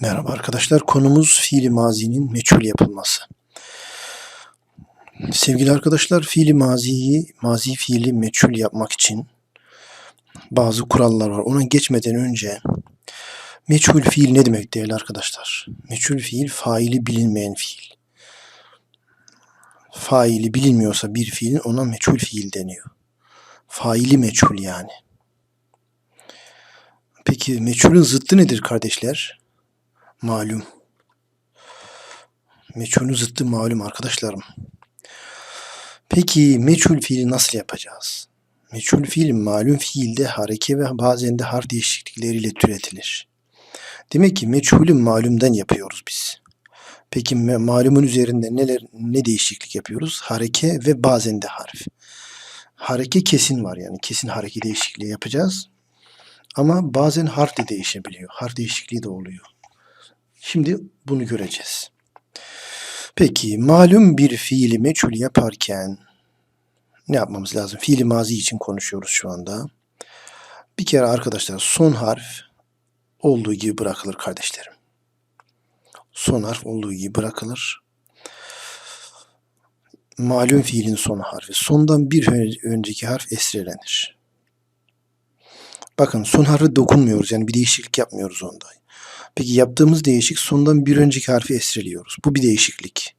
Merhaba arkadaşlar. Konumuz fiili mazinin meçhul yapılması. Sevgili arkadaşlar, fiili maziyi, mazi fiili meçhul yapmak için bazı kurallar var. Ona geçmeden önce meçhul fiil ne demek değerli arkadaşlar? Meçhul fiil faili bilinmeyen fiil. Faili bilinmiyorsa bir fiilin ona meçhul fiil deniyor. Faili meçhul yani. Peki meçhulün zıttı nedir kardeşler? Malum. Meçhulün zıttı malum arkadaşlarım. Peki meçhul fiili nasıl yapacağız? Meçhul fiil malum fiilde hareke ve bazen de harf değişiklikleriyle türetilir. Demek ki meçhulü malumdan yapıyoruz biz. Peki malumun üzerinde neler ne değişiklik yapıyoruz? Hareke ve bazen de harf. Hareke kesin var yani kesin hareke değişikliği yapacağız. Ama bazen harf de değişebiliyor. Harf değişikliği de oluyor. Şimdi bunu göreceğiz. Peki malum bir fiili meçhul yaparken ne yapmamız lazım? Fiili mazi için konuşuyoruz şu anda. Bir kere arkadaşlar son harf olduğu gibi bırakılır kardeşlerim. Son harf olduğu gibi bırakılır. Malum fiilin son harfi. Sondan bir ön- önceki harf esrelenir. Bakın son harfe dokunmuyoruz. Yani bir değişiklik yapmıyoruz onda. Peki yaptığımız değişik sondan bir önceki harfi esreliyoruz. Bu bir değişiklik.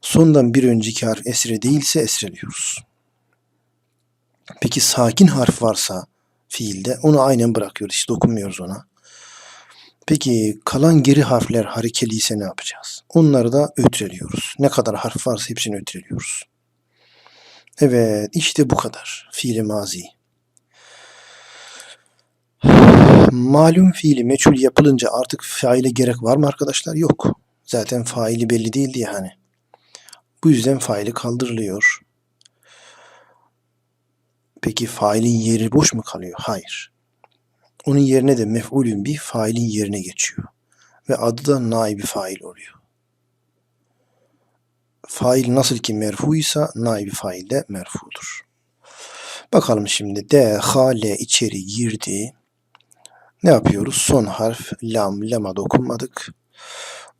Sondan bir önceki harf esre değilse esreliyoruz. Peki sakin harf varsa fiilde onu aynen bırakıyoruz. Hiç dokunmuyoruz ona. Peki kalan geri harfler harekeliyse ne yapacağız? Onları da ötreliyoruz. Ne kadar harf varsa hepsini ötreliyoruz. Evet işte bu kadar. Fiili mazi. Malum fiili meçhul yapılınca artık faile gerek var mı arkadaşlar? Yok. Zaten faili belli değildi ya hani. Bu yüzden faili kaldırılıyor. Peki failin yeri boş mu kalıyor? Hayır. Onun yerine de mef'ulün bir failin yerine geçiyor. Ve adı da naibi fail oluyor. Fail nasıl ki merfuysa naibi fail de merfudur. Bakalım şimdi D, H, L içeri girdi. Ne yapıyoruz? Son harf lam, lama dokunmadık.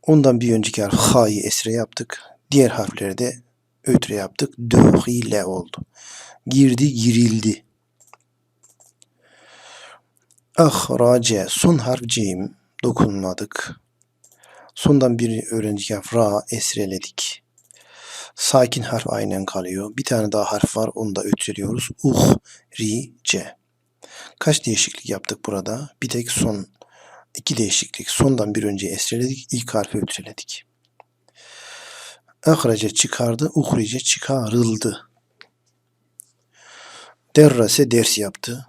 Ondan bir önceki harf ha'yı esre yaptık. Diğer harfleri de ötre yaptık. Döhile oldu. Girdi, girildi. Ahrace. Son harf cim. Dokunmadık. Sondan bir öğrenci harf ra esreledik. Sakin harf aynen kalıyor. Bir tane daha harf var. Onu da ötreliyoruz. Uh, ri, ce. Kaç değişiklik yaptık burada? Bir tek son iki değişiklik. Sondan bir önce esreledik. ilk harfi ötreledik. Ahrace çıkardı. Uhrice çıkarıldı. Derrase ders yaptı.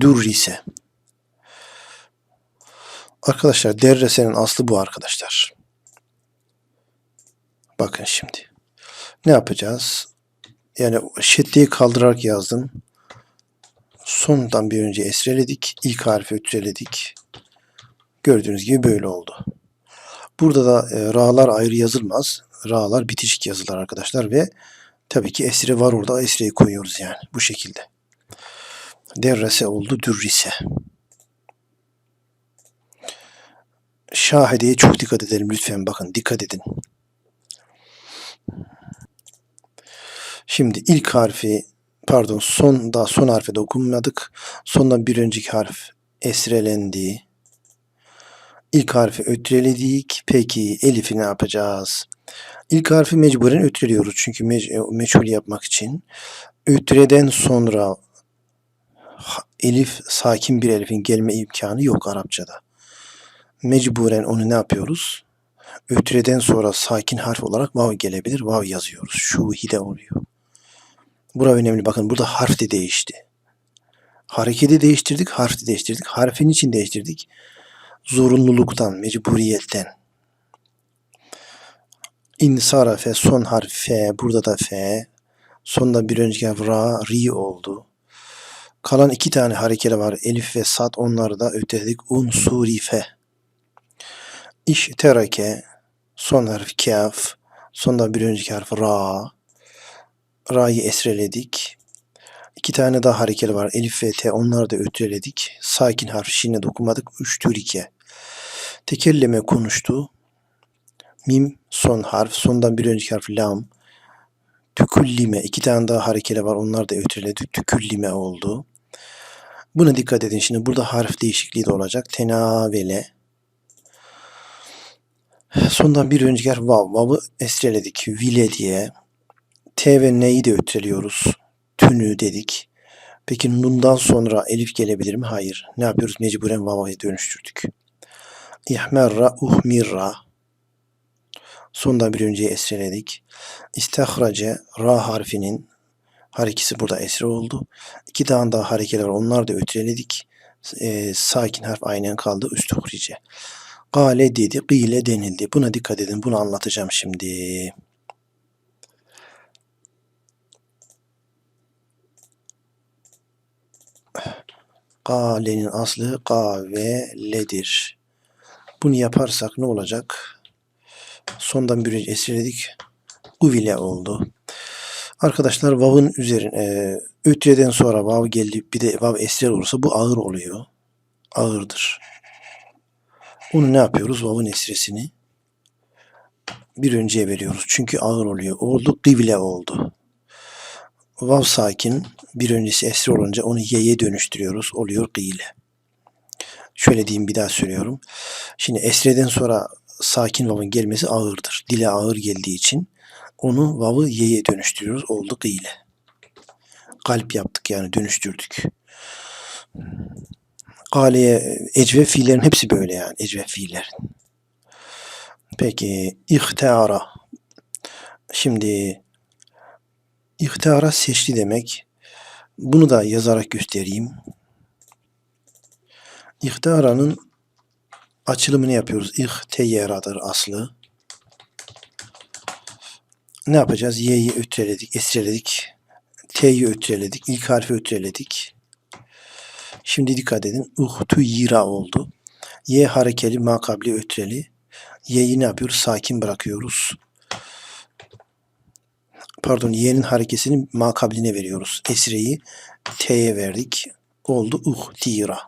Durrise. Arkadaşlar derresenin aslı bu arkadaşlar. Bakın şimdi. Ne yapacağız? Yani şeddeyi kaldırarak yazdım. Sondan bir önce esreledik. ilk harfi ötreledik. Gördüğünüz gibi böyle oldu. Burada da e, ra'lar ayrı yazılmaz. Ra'lar bitişik yazılar arkadaşlar ve tabii ki esre var orada. Esreyi koyuyoruz yani bu şekilde. Derrese oldu dürrise. Şahideye çok dikkat edelim lütfen bakın dikkat edin. Şimdi ilk harfi pardon son daha son harfe dokunmadık. Sondan bir önceki harf esrelendi. İlk harfi ötreledik. Peki Elif'i ne yapacağız? İlk harfi mecburen ötreliyoruz çünkü mec- meçhul yapmak için. Ötreden sonra elif sakin bir elifin gelme imkanı yok Arapçada. Mecburen onu ne yapıyoruz? Ötreden sonra sakin harf olarak vav gelebilir. Vav yazıyoruz. Şuhide oluyor. Bura önemli. Bakın burada harf de değişti. Hareketi değiştirdik, harf de değiştirdik. Harfin için değiştirdik. Zorunluluktan, mecburiyetten. İnsarafe son harf F. Burada da F. Sonda bir önceki harf Ra, Ri oldu. Kalan iki tane harekeli var. Elif ve Sad onları da öteledik. Unsurife. İşterake. Son harf Kaf. Sonda bir önceki harf Ra. Ra'yı esreledik. İki tane daha harekeli var. Elif ve T. Onları da öteledik. Sakin harf Şin'e dokunmadık. Üç türike. Tekelleme konuştu. Mim son harf. Sondan bir önceki harf lam. Tüküllime. iki tane daha harekeli var. Onlar da ötüreledi. Tüküllime oldu. Buna dikkat edin. Şimdi burada harf değişikliği de olacak. Tenavele. Sondan bir önceki harf vav. Vav'ı esreledik. Vile diye. T ve N'yi de ötüreliyoruz. Tünü dedik. Peki nundan sonra elif gelebilir mi? Hayır. Ne yapıyoruz? Mecburen vav'a dönüştürdük. İhmerra, uhmirra. Sondan bir önceye esreledik. İstihrace, ra harfinin harekesi burada esre oldu. İki tane daha harekeler var. Onlar da ötüreledik. E, sakin harf aynen kaldı. Üstührice. Gale dedi, gile denildi. Buna dikkat edin. Bunu anlatacağım şimdi. Gale'nin aslı gaveledir. Bunu yaparsak ne olacak? Sondan bir esirledik. Uvile oldu. Arkadaşlar vav'ın üzerine e, ötreden sonra vav geldi bir de vav esrer olursa bu ağır oluyor. Ağırdır. Onu ne yapıyoruz? Vav'ın esresini bir önceye veriyoruz. Çünkü ağır oluyor. Oldu. Gıvle oldu. Vav sakin bir öncesi esre olunca onu ye'ye dönüştürüyoruz. Oluyor gıyle. Şöyle diyeyim bir daha söylüyorum. Şimdi esreden sonra sakin vav'ın gelmesi ağırdır. Dile ağır geldiği için onu vav'ı ye'ye dönüştürüyoruz. Oldu gıyle. Kalp yaptık yani dönüştürdük. Gale'ye ecve fiillerin hepsi böyle yani ecve fiillerin. Peki ihtara. Şimdi ihtara seçti demek. Bunu da yazarak göstereyim. İhtara'nın açılımını yapıyoruz. İhteyeradır aslı. Ne yapacağız? Y'yi ötreledik, esreledik. T'yi ötreledik. İlk harfi ötreledik. Şimdi dikkat edin. Uhtu yira oldu. Y harekeli, makabli ötreli. Y'yi ne yapıyoruz? Sakin bırakıyoruz. Pardon, Y'nin harekesini makabline veriyoruz. Esreyi T'ye verdik. Oldu uhtira.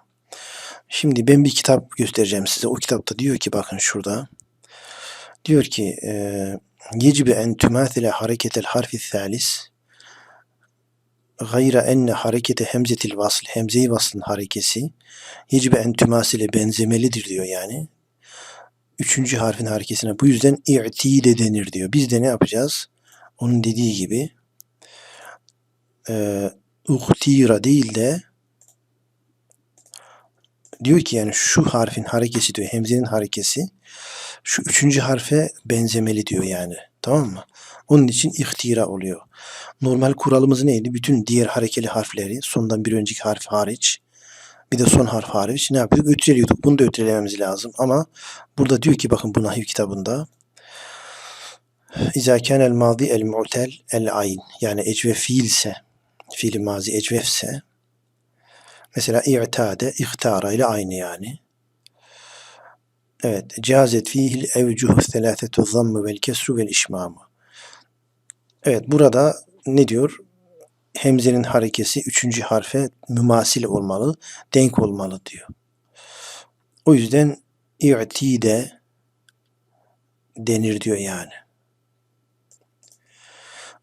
Şimdi ben bir kitap göstereceğim size. O kitapta diyor ki bakın şurada. Diyor ki yecibe en tümathile hareketel harfi thalis gayra enne harekete hemzetil vasl hemze-i vaslın harekesi yecibe en tümasile benzemelidir diyor yani. Üçüncü harfin harekesine. Bu yüzden i'tide denir diyor. Biz de ne yapacağız? Onun dediği gibi e, uhtira değil de diyor ki yani şu harfin harekesi diyor. Hemzenin harekesi şu üçüncü harfe benzemeli diyor yani. Tamam mı? Onun için ihtira oluyor. Normal kuralımız neydi? Bütün diğer harekeli harfleri sondan bir önceki harf hariç bir de son harf hariç ne yapıyorduk? Ötüreliyorduk. Bunu da ötürelememiz lazım. Ama burada diyor ki bakın bu nahiv kitabında İzâ kânel mâzi el mu'tel el ayn yani ecve fiilse fiili mazi ecvefse mesela i'tade ihtara ile aynı yani. Evet. Cazet fihil evcuhu selâfetu zammı vel kesru vel işmamı. Evet burada ne diyor? Hemzenin harekesi üçüncü harfe mümasil olmalı, denk olmalı diyor. O yüzden i'tide denir diyor yani.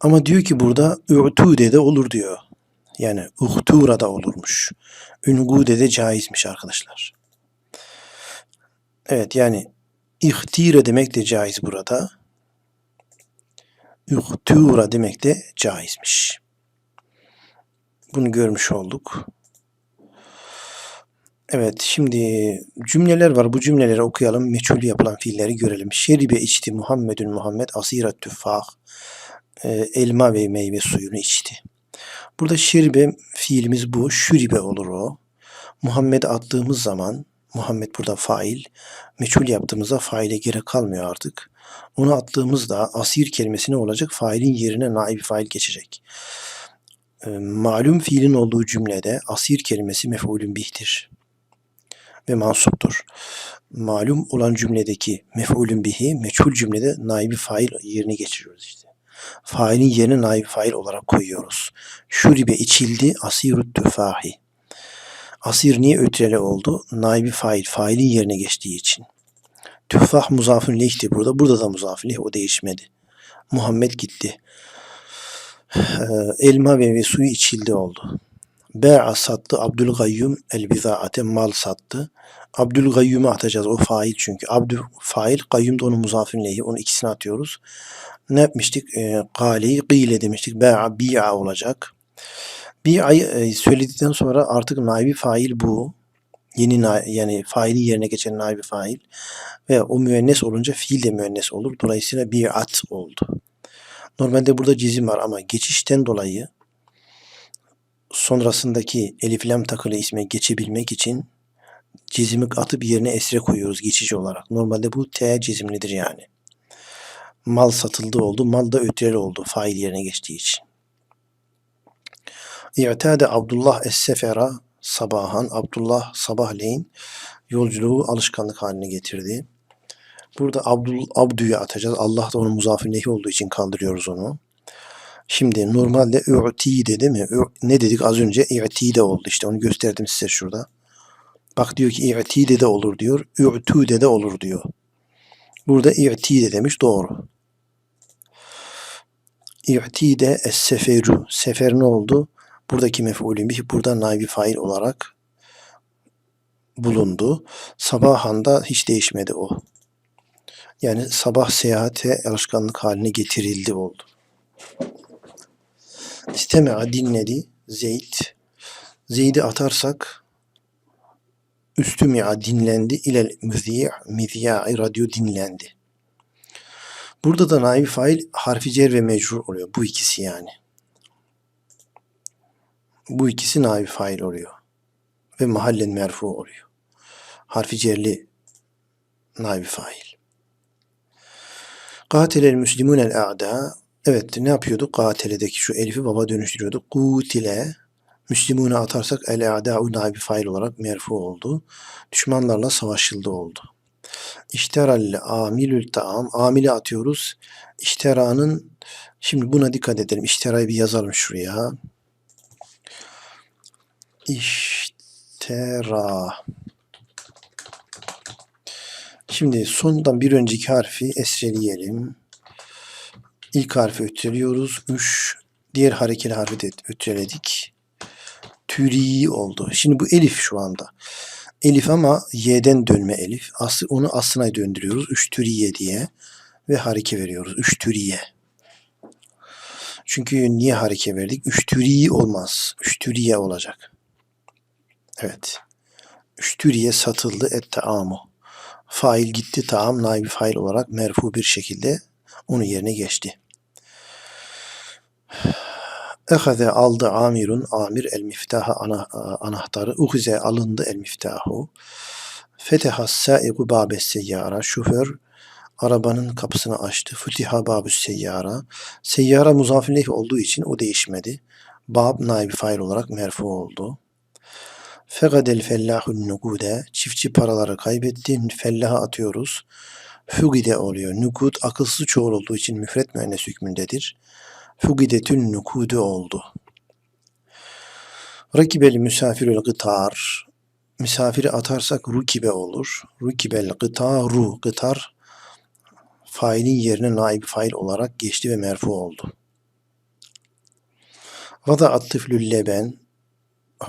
Ama diyor ki burada ü'tude de olur diyor. Yani uhtura da olurmuş. Üngude de caizmiş arkadaşlar. Evet yani ihtire demek de caiz burada. Uhtura demek de caizmiş. Bunu görmüş olduk. Evet şimdi cümleler var. Bu cümleleri okuyalım. Meçhul yapılan fiilleri görelim. Şeribe içti Muhammedun Muhammed asirat tüffah. E, elma ve meyve suyunu içti. Burada şeribe fiilimiz bu. Şüribe olur o. Muhammed attığımız zaman Muhammed burada fail. Meçhul yaptığımızda faile gerek kalmıyor artık. Onu attığımızda asir kelimesi ne olacak? Failin yerine naib fail geçecek. E, malum fiilin olduğu cümlede asir kelimesi mef'ulün bihtir ve mansuptur. Malum olan cümledeki mef'ulün bihi meçhul cümlede naibi fail yerine geçiriyoruz işte. Failin yerine naibi fail olarak koyuyoruz. Şuribe içildi asirut tüfahi. Asir niye ötrele oldu? Naibi fail, failin yerine geçtiği için. Tüffah muzafın lehti burada. Burada da muzafın o değişmedi. Muhammed gitti. Ee, elma ve suyu içildi oldu. Be'a sattı Abdülgayyum el bizaate mal sattı. Abdülgayyum'u atacağız. O fail çünkü. Abdül fail, gayyum da onun muzafin lehi. Onu ikisini atıyoruz. Ne yapmıştık? E, Kaleyi gıyle demiştik. Be'a bi'a olacak. Bi'a'yı e, söyledikten sonra artık naibi fail bu. Yeni na, yani failin yerine geçen naibi fail. Ve o müennes olunca fiil de müennes olur. Dolayısıyla bi'at oldu. Normalde burada cizim var ama geçişten dolayı sonrasındaki elif lam takılı isme geçebilmek için cizimi atıp yerine esre koyuyoruz geçici olarak. Normalde bu T cizimlidir yani. Mal satıldı oldu. Mal da ötreli oldu fail yerine geçtiği için. İ'tade Abdullah es-sefera sabahan. Abdullah sabahleyin yolculuğu alışkanlık haline getirdi. Burada Abdul Abdü'ye atacağız. Allah da onun muzafir nehi olduğu için kaldırıyoruz onu. Şimdi normalde ü'tide değil mi? Ne dedik az önce? İ'tide oldu işte onu gösterdim size şurada. Bak diyor ki i'tide de olur diyor. Ü'tüde de olur diyor. Burada i'tide demiş doğru. İ'tide es-seferu. Sefer ne oldu? Buradaki mef'ulün bih burada naibi fail olarak bulundu. Sabahanda hiç değişmedi o. Yani sabah seyahate alışkanlık haline getirildi oldu. İstemea dinledi Zeyd. Zeyd'i atarsak üstümi'a dinlendi ilel müzi'i müzi'i radyo dinlendi. Burada da naibi fail harfi cer ve mecrur oluyor. Bu ikisi yani. Bu ikisi naibi fail oluyor. Ve mahallen merfu oluyor. Harfi cerli naibi fail. Katelel müslimunel a'da Evet ne yapıyorduk? Katele'deki şu elifi baba dönüştürüyorduk. Kutile Müslümuna atarsak el a'da'u naibi fail olarak merfu oldu. Düşmanlarla savaşıldı oldu. İşteralle amilül taam. Amile atıyoruz. İşteranın şimdi buna dikkat edelim. İşterayı bir yazalım şuraya. İştera. Şimdi sondan bir önceki harfi esreleyelim. İlk harfi öteliyoruz. Üç. Diğer harekeli harfi de öteledik. Türi oldu. Şimdi bu elif şu anda. Elif ama y'den dönme elif. Aslı, onu aslına döndürüyoruz. Üç türiye diye. Ve hareke veriyoruz. Üç türiye. Çünkü niye hareke verdik? Üç türiye olmaz. Üç türiye olacak. Evet. Üç türiye satıldı et taamu. Fail gitti taam naibi fail olarak merfu bir şekilde onun yerine geçti. Ehaze aldı amirun amir el miftaha ana, anahtarı. Uhize alındı el miftahu. Feteha saigu babes seyyara. Şoför arabanın kapısını açtı. Futiha babus seyyara. Seyyara muzafirleh olduğu için o değişmedi. Bab naibi fail olarak merfu oldu. Fegadel fellahun nugude. Çiftçi paraları kaybetti. Fellaha atıyoruz. Fugide oluyor. Nukud akılsız çoğul olduğu için müfret müennes hükmündedir. Fugidetün nukudu oldu. Rakibel misafirül gıtar. Misafiri atarsak rukibe olur. Rukibel gıtaru. Gıtar failin yerine naib fail olarak geçti ve merfu oldu. Rada attıflül leben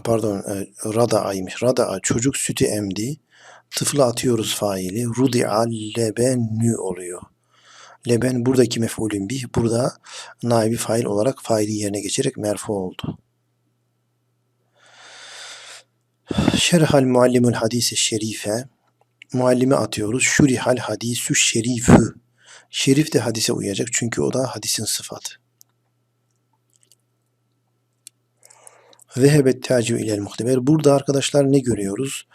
pardon e, rada'aymış. Rada'a çocuk sütü emdi. Tıfla atıyoruz faili. Rudi'a lebenü oluyor. Leben buradaki mef'ulün bih. Burada naibi fail olarak faili yerine geçerek merfu oldu. Şerhal muallimul hadisi şerife. Muallimi atıyoruz. Şurihal hadisü şerifü. Şerif de hadise uyacak çünkü o da hadisin sıfatı. Vehebet taciu ilel muhteber. Burada arkadaşlar ne görüyoruz?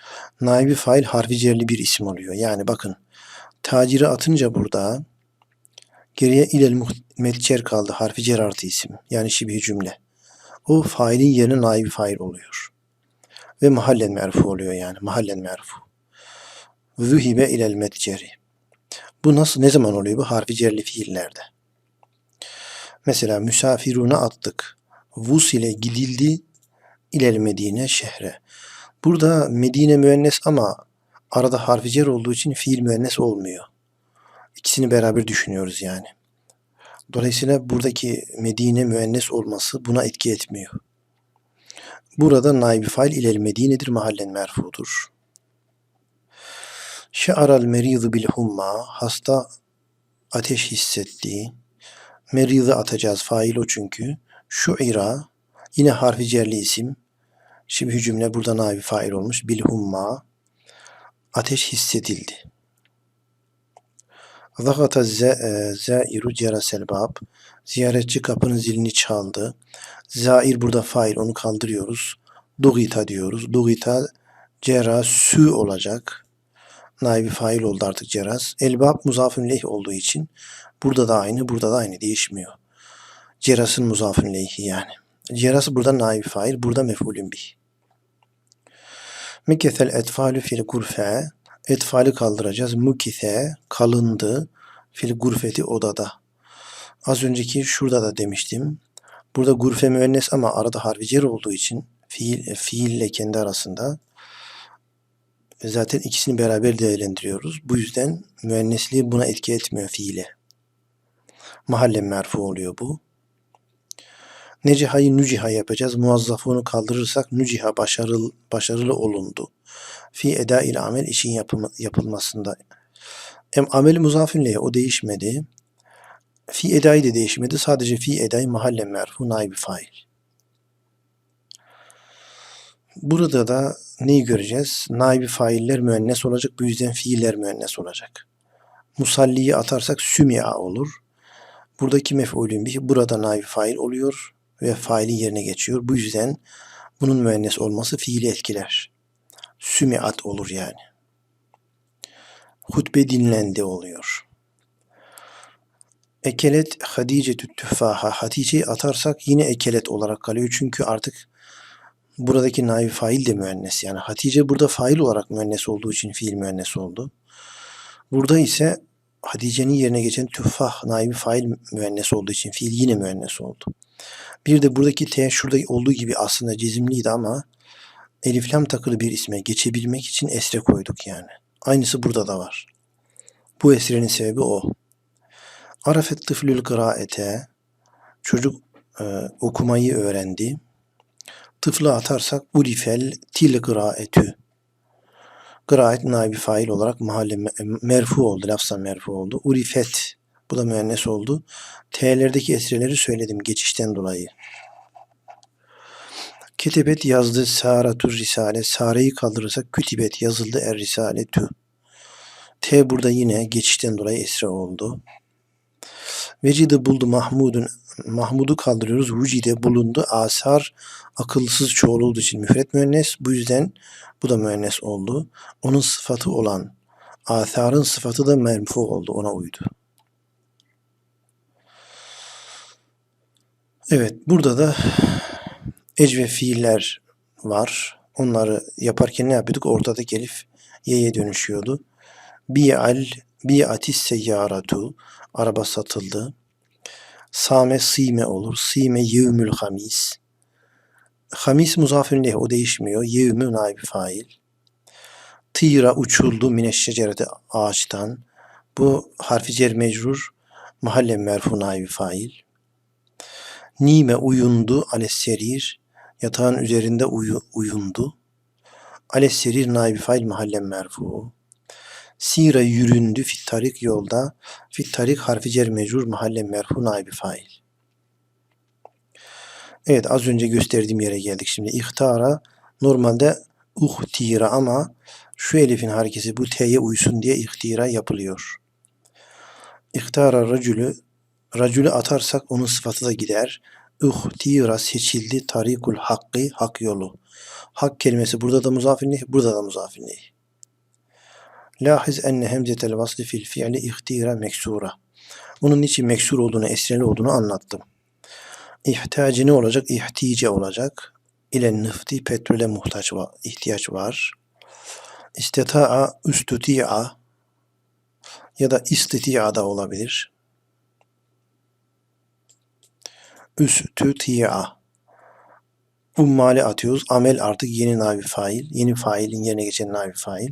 Naibi fail harfi cerli bir isim oluyor. Yani bakın taciri atınca burada geriye ilel metcer kaldı. Harfi cer artı isim. Yani şibih cümle. O failin yerine naibi fail oluyor. Ve mahallen merfu oluyor yani. Mahallen merfu. Zühibe ilel metceri. Bu nasıl ne zaman oluyor bu? Harfi cerli fiillerde. Mesela misafiruna attık. Vus ile gidildi ilel Medine şehre. Burada Medine müennes ama Arada harfi cer olduğu için fiil müennes olmuyor. İkisini beraber düşünüyoruz yani. Dolayısıyla buradaki Medine müennes olması buna etki etmiyor. Burada naibi fail ilel Medine'dir mahallen merfudur. Şe'aral meridu bil humma hasta ateş hissetti. Meridı atacağız fail o çünkü. Şuira yine harfi cerli isim. Şimdi cümle burada naibi fail olmuş. Bil humma ateş hissedildi. Zagata e, zairu cerasel bab. Ziyaretçi kapının zilini çaldı. Zair burada fail onu kaldırıyoruz. Dugita diyoruz. Dugita cera sü olacak. Naibi fail oldu artık ceras. Elbab muzafın leh olduğu için burada da aynı, burada da aynı değişmiyor. Cerasın muzafın leyhi yani. Cerası burada naibi fail, burada mef'ulün bih. Mekethel etfalü fil gurfe. Etfali kaldıracağız. Mukise kalındı fil gurfeti odada. Az önceki şurada da demiştim. Burada gurfe müennes ama arada harfi olduğu için fiil, fiille kendi arasında zaten ikisini beraber değerlendiriyoruz. Bu yüzden müennesliği buna etki etmiyor fiile. Mahalle merfu oluyor bu. Neciha'yı nüciha yapacağız. Muazzafını kaldırırsak nüciha başarılı, başarılı olundu. Fi eda ile amel işin yapımı, yapılmasında. Em amel muzafinleye o değişmedi. Fi edayı da değişmedi. Sadece fi edayı mahalle merfu naibi fail. Burada da neyi göreceğiz? Naibi failler müennes olacak. Bu yüzden fiiller müennes olacak. Musalliyi atarsak sümia olur. Buradaki mef'ulün bih burada naibi fail oluyor ve faili yerine geçiyor. Bu yüzden bunun müennes olması fiili etkiler. Sümiat olur yani. Hutbe dinlendi oluyor. Ekelet Hadice tüffaha. Hatice'yi atarsak yine ekelet olarak kalıyor. Çünkü artık buradaki naibi fail de müennes. Yani Hatice burada fail olarak müennes olduğu için fiil müennes oldu. Burada ise Hatice'nin yerine geçen tüffah naibi fail müennes olduğu için fiil yine müennes oldu. Bir de buradaki T şurada olduğu gibi aslında cezimliydi ama eliflam takılı bir isme geçebilmek için esre koyduk yani. Aynısı burada da var. Bu esrenin sebebi o. Arafet tıflül kıraete çocuk e, okumayı öğrendi. Tıflı atarsak urifel til kıraetü. Kıraet naibi fail olarak mahalle merfu oldu. Lafza merfu oldu. Urifet bu da müennes oldu. T'lerdeki esreleri söyledim geçişten dolayı. Ketebet yazdı Saratur Risale. Sare'yi kaldırırsak kütibet yazıldı Er Risale tü. T burada yine geçişten dolayı esre oldu. Vecide buldu Mahmud'un Mahmud'u kaldırıyoruz. Vücide bulundu. Asar akılsız çoğul olduğu için müfret müennes. Bu yüzden bu da müennes oldu. Onun sıfatı olan atharın sıfatı da merfu oldu. Ona uydu. Evet burada da ecve fiiller var. Onları yaparken ne yapıyorduk? Ortadaki elif y'ye dönüşüyordu. Bi'al bi'atis seyyaratu araba satıldı. Same sime olur. Sime yevmül hamis. Hamis muzafirün leh o değişmiyor. Yevmü naibi fail. Tira uçuldu mineşşecerete ağaçtan. Bu harfi cer mecrur. Mahalle merfu naibi fail. Nime uyundu ales serir. Yatağın üzerinde uyu, uyundu. Ales serir naibi fail mahallen merfu. Sira yüründü fit tarik yolda. Fit tarik harfi cer mecrur mahallen merfu naibi fail. Evet az önce gösterdiğim yere geldik şimdi. İhtara normalde uhtira ama şu elifin harekesi bu t'ye uysun diye ihtira yapılıyor. İhtara racülü racülü atarsak onun sıfatı da gider. Uhtira seçildi tarikul hakkı hak yolu. Hak kelimesi burada da muzafinlih, burada da muzafinlih. Lahiz enne hemzetel vasli fil fiili ihtira meksura. Bunun için meksur olduğunu, esreli olduğunu anlattım. İhtiyacı ne olacak? İhtice olacak. İle nıfti petrole muhtaç var, ihtiyaç var. İstita'a üstüti'a ya da istiti'a da olabilir. Üstüti'a. Ummali atıyoruz. Amel artık yeni navi fail. Yeni failin yerine geçen navi fail.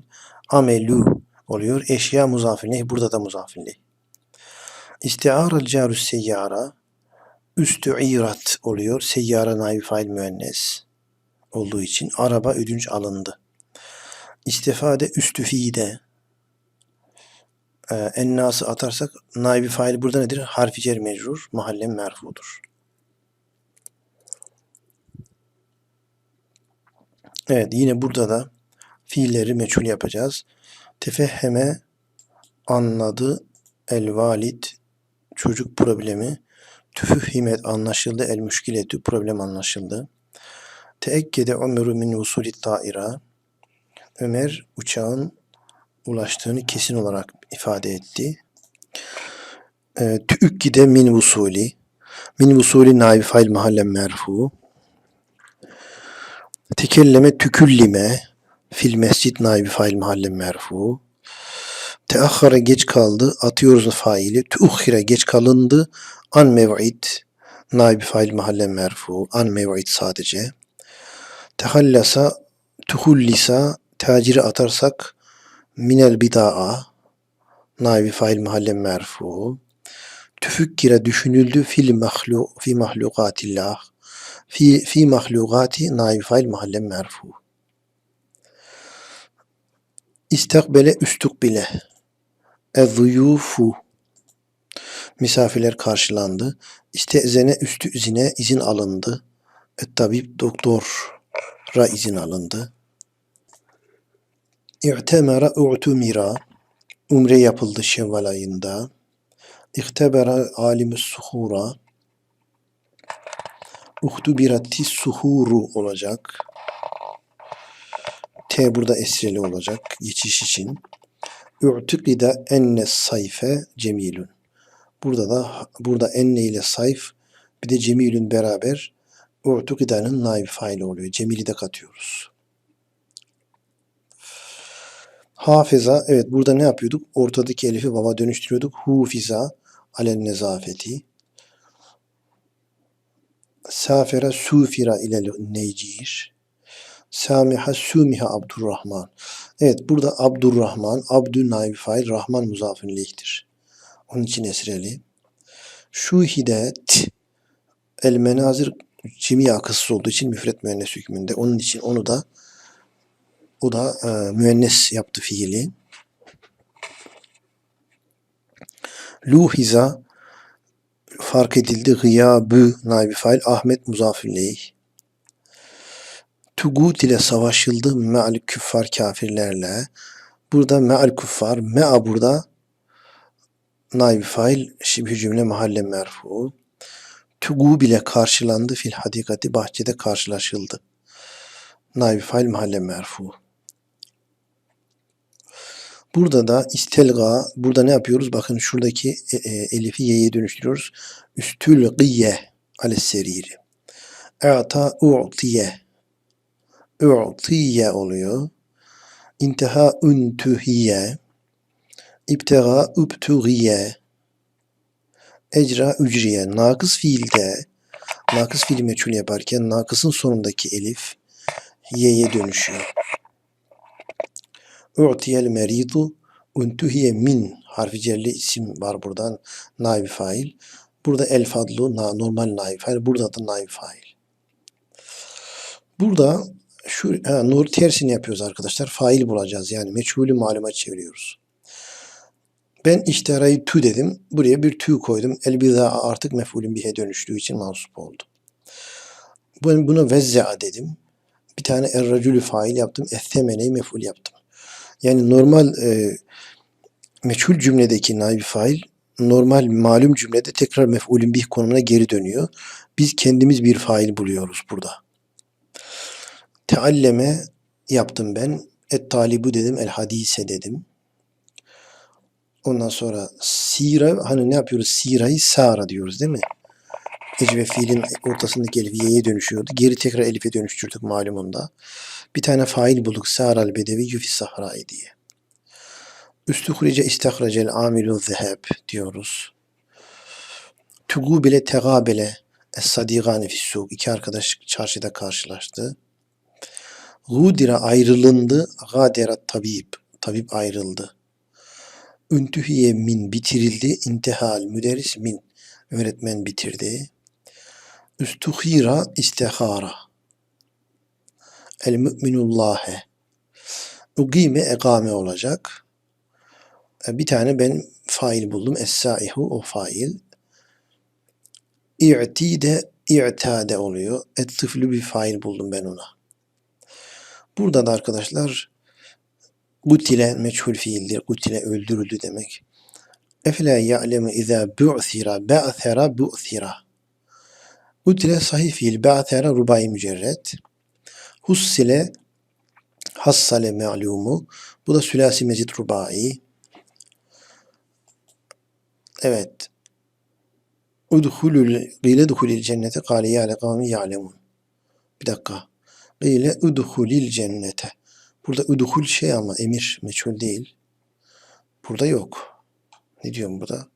Amelu oluyor. Eşya muzafirleyh. Burada da muzafirleyh. İstiaral carus seyyara üstü'irat oluyor. Seyyara naib fail müennes olduğu için araba ödünç alındı. İstifade üstüfide e, ennası atarsak naibi fail burada nedir? Harfi cer mecrur, mahallen merfudur. Evet yine burada da fiilleri meçhul yapacağız. Tefehheme anladı el valid çocuk problemi tüfühimet anlaşıldı el müşkiletü problem anlaşıldı. Teekkede Ömerü min usulü daira Ömer uçağın ulaştığını kesin olarak ifade etti. E, Tüükkide min usuli min usuli naib fail mahallen merfu Tekelleme tüküllime fil mescid naibi fail mahallen merfu. Teahhara geç kaldı. Atıyoruz faili. Tuukhire geç kalındı. An mev'id naibi fail mahallen merfu. An mev'id sadece. Tehallasa tuhullisa taciri atarsak minel bida'a naibi fail mahallen merfu. Tüfükkire düşünüldü fil mahlu fi mahlukatillah fi fi mahlukati naib fail mahallen merfu. İstakbele üstukbile. Ezzuyufu. Misafirler karşılandı. İstezene üstü izine izin alındı. Et tabip doktora izin alındı. İ'temera u'tumira. Umre yapıldı Şevval ayında. İhtebera alimus suhura. Uhtubirati suhuru olacak. T burada esreli olacak geçiş için. Ü'tükide enne sayfe cemilun. Burada da burada enne ile sayf bir de cemilun beraber U'tukidanın naib faili oluyor. Cemil'i de katıyoruz. Hafıza, evet burada ne yapıyorduk? Ortadaki elifi baba dönüştürüyorduk. Hufiza, alen nezafeti. Safera sufira ile necir. Samiha sumiha Abdurrahman. Evet burada Abdurrahman, Abdü naib fail, Rahman muzafın. Onun için esreli. Şuhidet el menazir cemi akıssız olduğu için müfret müennes hükmünde. Onun için onu da o da e, müennes yaptı fiili. Luhiza fark edildi. Gıyabı naibi fail Ahmet muzafirleyh. Tugut ile savaşıldı me'al küffar kafirlerle. Burada me'al kuffar, me'a burada naib fail şibhü cümle mahalle merfu. Tugu bile karşılandı fil hadikati bahçede karşılaşıldı. Naib fail mahalle merfu. Burada da istelga, burada ne yapıyoruz? Bakın şuradaki e, e, elifi y'ye dönüştürüyoruz. Üstül gıyye ales seriri. E'ta u'tiye. U'tiye oluyor. İnteha üntühiye. İbtega übtügiye. Ecra ücriye. Nakıs fiilde nakıs fiili meçhul yaparken nakısın sonundaki elif y'ye dönüşüyor. U'tiyel meridu untuhiye min harfi cerli isim var buradan naib fail. Burada el fadlu normal naib fail. Burada da naib fail. Burada şu ha, nur tersini yapıyoruz arkadaşlar. Fail bulacağız. Yani meçhulü maluma çeviriyoruz. Ben işterayı tü dedim. Buraya bir tü koydum. El biza artık mef'ulün bihe dönüştüğü için mansup oldu. Ben buna vezza dedim. Bir tane erracülü fail yaptım. Ethemene mef'ul yaptım. Yani normal e, meçhul cümledeki naib fail normal malum cümlede tekrar mef'ulün bih konumuna geri dönüyor. Biz kendimiz bir fail buluyoruz burada. Tealleme yaptım ben. Et talibu dedim. El hadise dedim. Ondan sonra sira hani ne yapıyoruz? Sirayı sara diyoruz değil mi? Ece ve fiilin ortasındaki elif y'ye dönüşüyordu. Geri tekrar elife dönüştürdük malumunda. Bir tane fail bulduk. Saral bedevi yufi sahrai diye. Üstührice istahracel amilu zeheb diyoruz. Tugu bile tegabele es-sadigani fissuk. İki arkadaş çarşıda karşılaştı. Gudira ayrılındı. Gadera tabip. Tabip ayrıldı. Üntühiye min bitirildi. İntihal müderris min. Öğretmen bitirdi. Üstuhira istihara. El müminullâhe. Ugime ekame olacak. E, Bir tane ben fail buldum. Es-saihu o fail. İ'tide i'tade oluyor. Et-tıflü bir fail buldum ben ona. Burada da arkadaşlar gutile meçhul fiildir. Gutile öldürüldü demek. Efela ya'lemu izâ bu'thira ba'thera bu'thira. Gutile sahih fiil ba'thera rubai mücerret. Hussile hassale me'lumu. Bu da sülasi mecid rubai. Evet. Udhulul gile duhulil cennete kâle ya lekâmi ya'lemun. Bir dakika. Gile udhulil cennete. Burada udhul şey ama emir meçhul değil. Burada yok. Ne diyorum burada?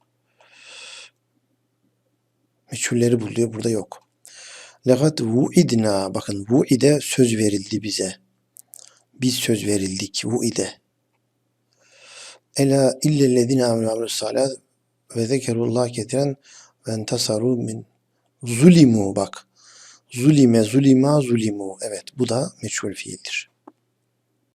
Meçhulleri buluyor. Burada yok. Lekat vuidna. Bakın vuide söz verildi bize. Biz söz verildik. Vuide. Ela illellezine amelus salat ve zekerullah ketiren ve entasaru min zulimu bak. Zulime, zulima, zulimu. Evet bu da meçhul fiildir.